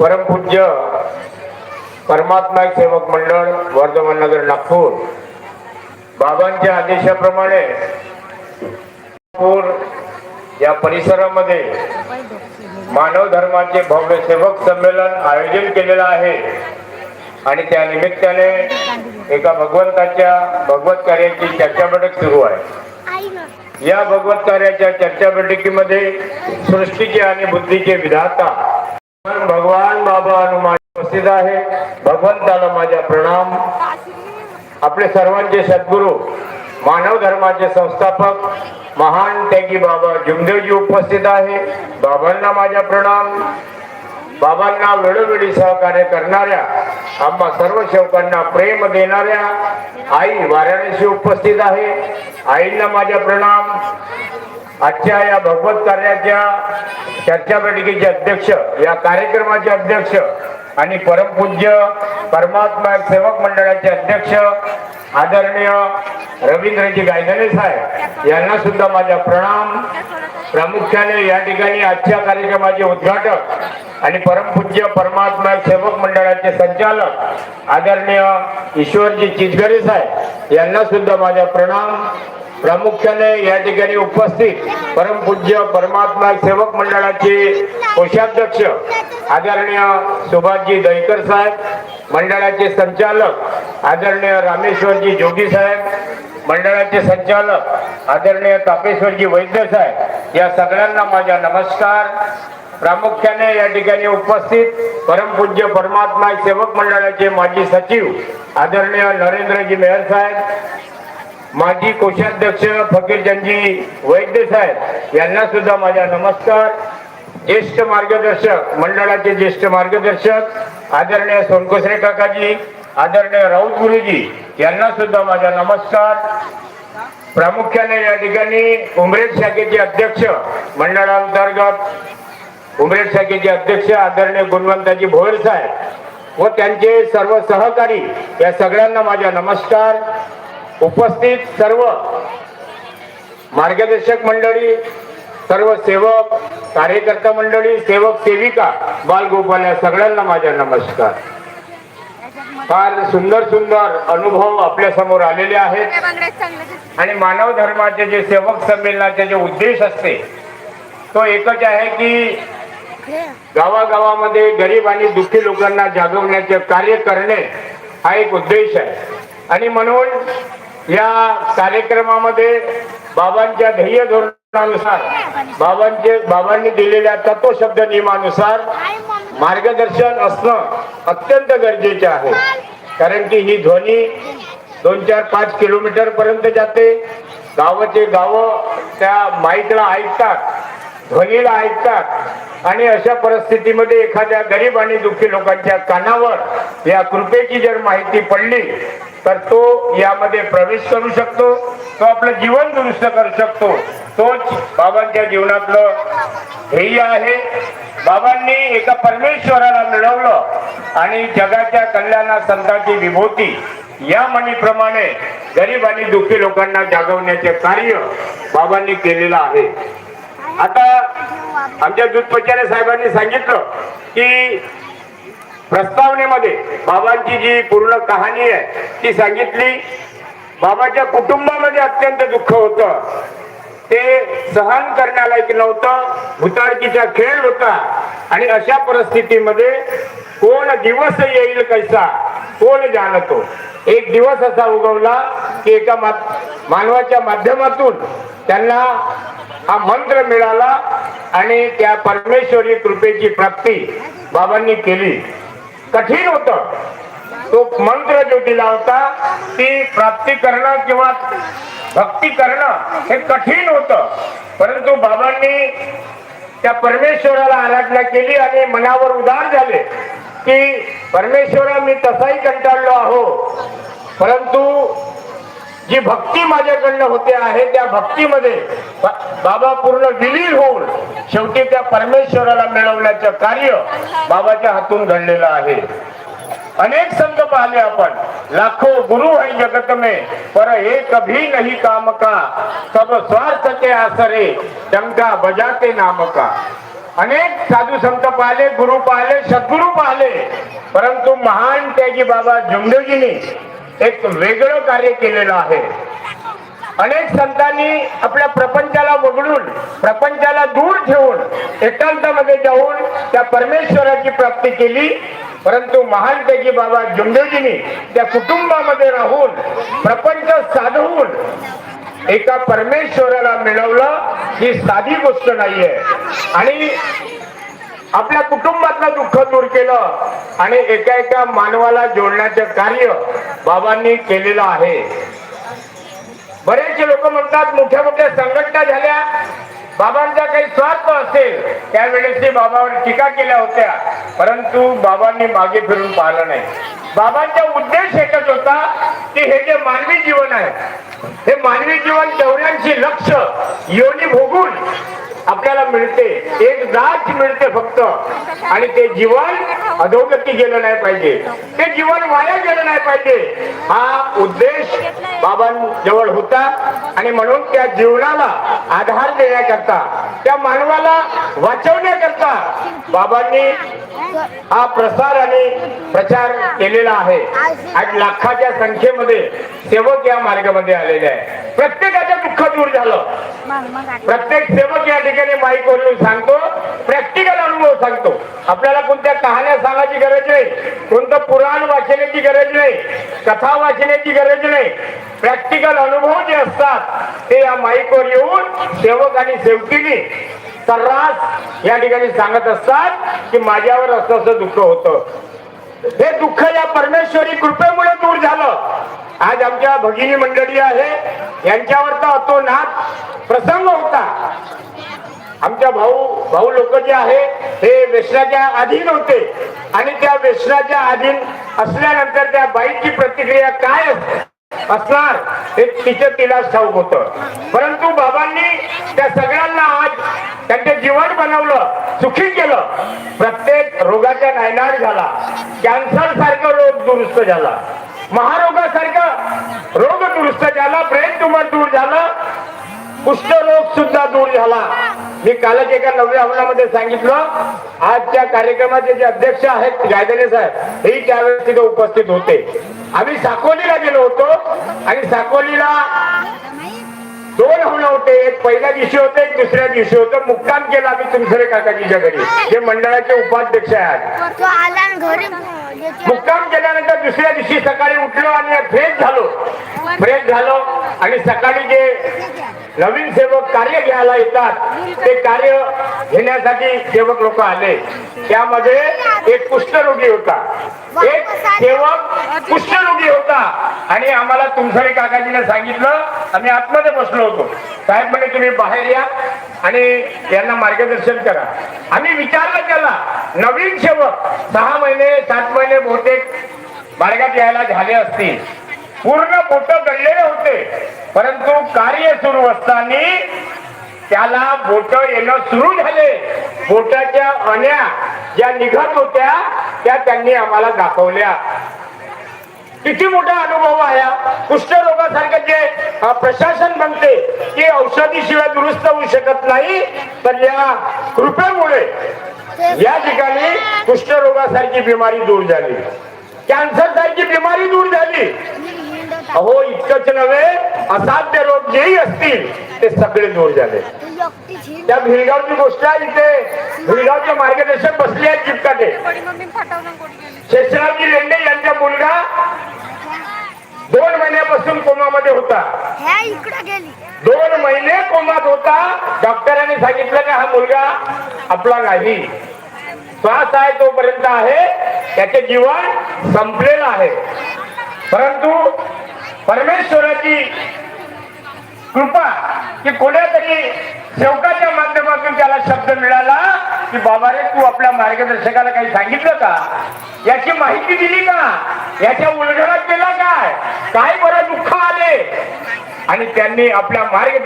परमपूज्य परमात्मा सेवक मंडळ वर्धमान नगर नागपूर. बाबांच्या आदेशाप्रमाणे नागपूर या परिसरामध्ये मानव धर्माचे भव्य सेवक संमेलन आयोजन केलेलं आहे. आणि त्या निमित्ताने एका भगवंताच्या भगवत कार्याची चर्चा बैठक सुरू आहे. या भगवत कार्याच्या चर्चा बैठकीमध्ये सृष्टीचे आणि बुद्धीचे विधाता भगवान बाबा हनुमान उपस्थित आहे. भगवंताला माझा प्रणाम. आपले सर्वांचे सद्गुरू मानव धर्माचे संस्थापक महान त्यागी बाबा जुमदेवजी उपस्थित आहे. बाबांना माझा प्रणाम. बाबांना वेळोवेळी सहकार्य करणाऱ्या आम्हा सर्व सेवकांना प्रेम देणाऱ्या आई वाराणसी उपस्थित आहे. आईंना माझा प्रणाम. आजच्या या भगवत कार्याच्या चर्चा बैठकीचे अध्यक्ष या कार्यक्रमाचे अध्यक्ष आणि परमपूज्य परमात्मा सेवक मंडळाचे अध्यक्ष आदरणीय रवींद्रजी गायधने साहेब यांना सुद्धा माझा प्रणाम. प्रामुख्याने या ठिकाणी आजच्या कार्यक्रमाचे उद्घाटक आणि परमपूज्य परमात्मा सेवक मंडळाचे संचालक आदरणीय ईश्वरजी चिचगरे साहेब यांना सुद्धा माझा प्रणाम. प्रामुख्याने या ठिकाणी उपस्थित परमपूज्य परमात्मा सेवक मंडळाचे कोषाध्यक्ष आदरणीय सुभाषजी दहीकर साहेब मंडळाचे संचालक आदरणीय रामेश्वरजी जोगी साहेब मंडळाचे संचालक आदरणीय तापेश्वरजी वैद्य साहेब या सगळ्यांना माझा नमस्कार. प्रामुख्याने या ठिकाणी उपस्थित परमपूज्य परमात्मा सेवक मंडळाचे माजी सचिव आदरणीय नरेंद्रजी मेहर साहेब माजी कोषाध्यक्ष फकीरचंदजी वैद्य साहेब यांना सुद्धा माझा नमस्कार. ज्येष्ठ मार्गदर्शक मंडळाचे ज्येष्ठ मार्गदर्शक आदरणीय सोनकोसरे काकाजी आदरणीय राऊत गुरुजी यांना सुद्धा माझा नमस्कार. प्रामुख्याने या ठिकाणी उमरेड शाखेचे अध्यक्ष मंडळांतर्गत उमरेड शाखेचे अध्यक्ष आदरणीय गुणवंताजी भोयर साहेब व त्यांचे सर्व सहकारी या सगळ्यांना माझा नमस्कार. उपस्थित सर्व मार्गदर्शक मंडळी सर्व सेवक कार्यकर्ता मंडळी सेवक सेविका बालगोपाल या सगळ्यांना माझ्या नमस्कार. फार सुंदर सुंदर अनुभव आपल्यासमोर आलेले आहेत. आणि मानव धर्माचे जे सेवक संमेलनाचे जे उद्देश असते तो एकच आहे की गावागावामध्ये गरीब आणि दुःखी लोकांना जागवण्याचे कार्य करणे हा एक उद्देश आहे. आणि म्हणून या कार्यक्रमामध्ये बाबांच्या ध्येय धोरणानुसार बाबांचे बाबांनी दिलेल्या तत्वशब्द नियमानुसार मार्गदर्शन असणं अत्यंत गरजेचे आहे. कारण की ही ध्वनी दोन चार पाच किलोमीटर पर्यंत जाते. गावाचे गाव त्या माईकला ऐकतात ध्वनीला ऐकतात. आणि अशा परिस्थितीमध्ये एखाद्या गरीब आणि दुःखी लोकांच्या कानावर या कृपेची जर माहिती पडली तर तो यामध्ये प्रवेश करू शकतो तो आपलं जीवन दुरुस्त करू शकतो. तोच बाबांच्या जीवनातलं ध्येय आहे. बाबांनी एका परमेश्वराला मिळवलं आणि जगाच्या कल्याणा संतांची विभूती या म्हणीप्रमाणे गरीब आणि दुःखी लोकांना जागवण्याचे कार्य बाबांनी केलेलं आहे. आता आमच्या दूध पचारे साहेबांनी सांगितलं की प्रस्तावनेमध्ये बाबांची जी पूर्ण कहाणी आहे ती सांगितली. बाबाच्या कुटुंबामध्ये अत्यंत दुःख होतं. ते सहन करण्यालायक नव्हतं. भूताळकीचा खेळ होता. आणि अशा परिस्थितीमध्ये कोण दिवस येईल कैसा कोण जाणतो? एक दिवस असा उगवला की एका मा- मानवाच्या माध्यमातून त्यांना हा मंत्र मिळाला आणि त्या परमेश्वरी कृपेची प्राप्ती बाबांनी केली. कठीण होत. तो मंत्र जो दिला होता ती प्राप्ती करणं किंवा भक्ती करणं हे कठीण होतं. परंतु बाबांनी त्या परमेश्वराला आराधना केली आणि मनावर उदार झाले की परमेश्वरा मी तसाही कंटाळलो आहो. परंतु जी भक्ती माझ्याकडनं होते आहे त्या भक्तीमध्ये बाबा पूर्ण विलीन होऊन शेवटी त्या परमेश्वराला मिळवण्याचं कार्य बाबाच्या हातून घडलेलं आहे. अनेक संत पाहिले आपण. लाखो गुरु है जगत में पर हे कभी नहीं काम का सब स्वार्थ के आसरे डंका बजाते नाम का अनेक साधू संत पाहिले गुरु पाहिले सद्गुरु पाहिले परंतु महान त्यागी बाबा जुमदेवजींनी एक वेगळं कार्य केलेलं आहे. अनेक संतांनी आपल्या प्रपंचाला वगळून प्रपंचाला दूर ठेवून एकांतामध्ये जाऊन त्या परमेश्वराची प्राप्ती केली. परंतु महान पैकी बाबा जुमदेवजींनी त्या कुटुंबामध्ये राहून प्रपंच साधवून एका परमेश्वराला मिळवलं. ही साधी गोष्ट नाहीये. आणि आपल्या कुटुंबातलं दुःख दूर केलं आणि एका एका मानवाला जोडण्याचं कार्य बाबांनी केलेलं आहे. बरेचसे लोक म्हणतात मोठ्या मोठ्या संघटना झाल्या. बाबांचा काही स्वार्थ असेल त्यावेळेस ते बाबावर टीका केल्या होत्या. परंतु बाबांनी मागे फिरून पाहिलं नाही. बाबांचा उद्देश एकच होता की हे जे मानवी जीवन आहे हे मानवी जीवन तेवढ्यांशी लक्ष योनी भोगून आपल्याला मिळते. एक जात मिळते फक्त. आणि ते जीवन अधोगती गेलं नाही पाहिजे. ते जीवन वाया गेलं नाही पाहिजे. हा उद्देश बाबांजवळ होता. आणि म्हणून त्या जीवनाला आधार देण्याकरता त्या मानवाला वाचवण्याकरता बाबांनी हा प्रसार आणि प्रचार केलेला आहे. आज लाखाच्या संख्येमध्ये सेवक या मार्गामध्ये आलेले आहे. प्रत्येकाचं दुःख दूर झालं. प्रत्येक सेवक या ठिकाणी माईक वरून सांगतो प्रॅक्टिकल अनुभव सांगतो. आपल्याला कोणत्या कहाण्या सांगायची गरज नाही कोणतं पुराण वाचण्याची गरज नाही कथा वाचण्याची गरज नाही. प्रॅक्टिकल अनुभव जे असतात ते या माईकवर येऊन सेवक आणि सेवकीने सर्रास या ठिकाणी सांगत असतात की माझ्यावर असं असं दुःख होतं. हे दुःख या परमेश्वरी कृपेमुळे दूर झालं. आज आमच्या भगिनी मंडळी आहे यांच्यावर तर अतोनात प्रसंग होता. आमच्या भाऊ भाऊ लोक जे आहे हे व्यसनाच्या अधीन होते. आणि त्या व्यसनाच्या अधीन असल्यानंतर त्या बाईची प्रतिक्रिया काय असणार हे तिचं तिला ठाऊक होत. परंतु बाबांनी त्या सगळ्यांना आज त्यांचे जीवन बनवलं सुखी केलं. प्रत्येक रोगाचा नायनाट झाला. कॅन्सर सारखं रोग दुरुस्त झाला. महारोगासारखा रोग दुरुस्त झाला ब्रेन ट्युमर दूर झालं. कुष्ठरोग सुद्धा दूर झाला. मी कालच एका नवव्या हवनामध्ये सांगितलं. आजच्या कार्यक्रमाचे जे अध्यक्ष आहेत गायदने साहेब हेही त्यावेळेस तिथे उपस्थित होते. आम्ही साकोलीला गेलो होतो आणि साकोलीला दोन हवणं होते. एक पहिल्या दिवशी होते एक दुसऱ्या दिवशी होतं. मुक्काम केला आम्ही तुमसरे काकाजीच्या घरी. जे मंडळाचे उपाध्यक्ष आहेत. मुक्काम केल्यानंतर दुसऱ्या दिवशी सकाळी उठलो आणि फ्रेश झालो. ब्रेक झालो आणि सकाळी जे नवीन सेवक कार्य घ्यायला येतात ते कार्य घेण्यासाठी सेवक लोक आले. त्यामध्ये एक कुष्ठरोगी होता. एक सेवक कुष्ठरोगी होता. आणि आम्हाला तुमसरे काकाजीने सांगितलं आम्ही आतमध्ये बसलो होतो. साहेब म्हणे तुम्ही बाहेर या आणि यांना मार्गदर्शन करा. आम्ही विचारलं त्याला नवीन सेवक सहा महिने सात महिने बहुतेक मार्गात यायला झाले असतील. पूर्ण बोट गळलेले होते. परंतु कार्य सुरू असताना त्याला बोट येणं सुरू झाले. बोटाच्या अण्या ज्या निघत होत्या त्या त्यांनी आम्हाला दाखवल्या. किती मोठा अनुभव आहे कुष्ठरोगासारखं जे प्रशासन म्हणते की औषधीशिवाय दुरुस्त होऊ शकत नाही तर या कृपेमुळे या ठिकाणी कुष्ठरोगासारखी बिमारी दूर झाली. कॅन्सर सारखी बिमारी दूर झाली. अहो इतकंच नव्हे असाध्य रोग जेही असतील ते सगळे दूर झाले. त्या भिलगावची गोष्ट आहे इथे. भिलगावचे मार्गदर्शक बसले आहेत चिपकाटे शेषरावजी लेंडे यांचा मुलगा दोन महिन्यापासून कोमामध्ये होता. ह्या इकडे गेली. दोन महिने कोमात होता. डॉक्टरांनी सांगितलं का हा मुलगा आपला नाही. श्वास आहे तोपर्यंत आहे. त्याचे जीवन संपलेलं आहे. परंतु परमेश्वराची कृपा की कोणातरी सेवकाच्या माध्यमातून त्याला शब्द मिळाला की बाबा रे तू आपल्या मार्गदर्शकाला काही सांगितलं का? याची माहिती दिली का? याच्या उलगडा केला काय? काय बरं दुःख आले? आणि त्यांनी आपल्या मार्ग